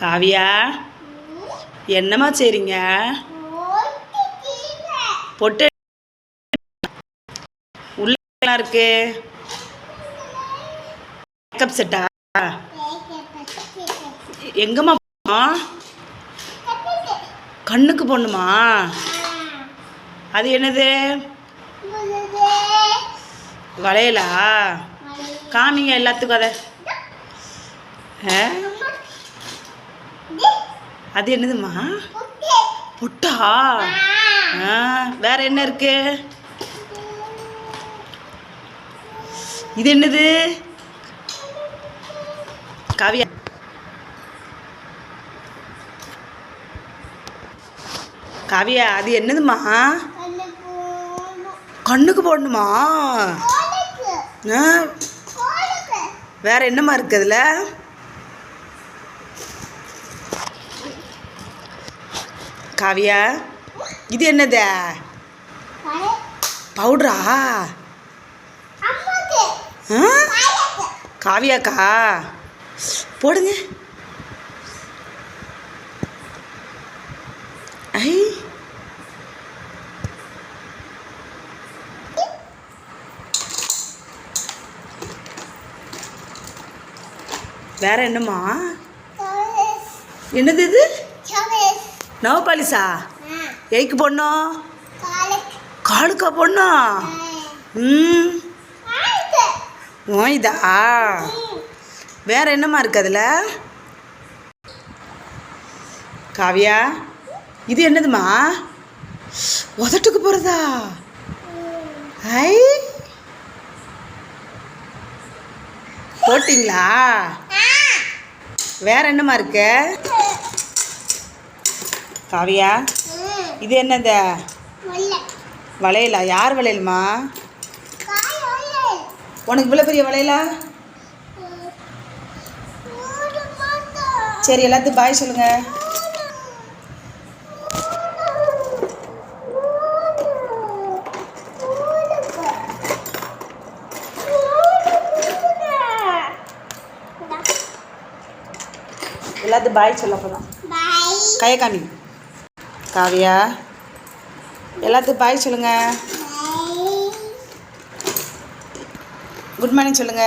காவியா என்னம்மா செய்றீங்க? பொட்டு உள்ள இருக்கு. மேக்கப் செட்டா எங்கம்மா போனோம் கண்ணுக்கு போடணுமா அது என்னது? வளையலா? காமிங்க எல்லாத்துக்கும் அதை. ஆ? அது என்னதும்மா? பொட்டா? ஆ வேற என்ன இருக்கு? இது என்னது? காவியா. காவியா அது என்னதும்மா? கண்ணுக்கு போடணுமா? ஆ வேற என்னம்மா இருக்கு அதில்? காவியா இது என்னது? பவுடரா? காவியாக்கா? போடுங்க. ஐ. வேற என்னம்மா? என்னது இது? நவபாலிசா? எய்க்கு பொண்ணும் காலுக்கா. பொண்ணும் ம். ஓய்தா வேற என்னம்மா இருக்கு அதில்? காவியா இது என்னதுமா உதட்டுக்கு போகிறதா ஐ. போட்டிங்களா? வேற என்னம்மா இருக்கு? காவியா? இது என்னது? வளையலா? யார் வளையலுமா? உனக்கு இவ்வளோ பெரிய வளையலா? சரி எல்லாத்தையும் பாய் சொல்லுங்க. எல்லாத்தையும் பாய் சொல்ல போதும் கையை காமி காவியா? எல்லாத்துக்கும் பாய் சொல்லுங்க. குட் மார்னிங் சொல்லுங்க.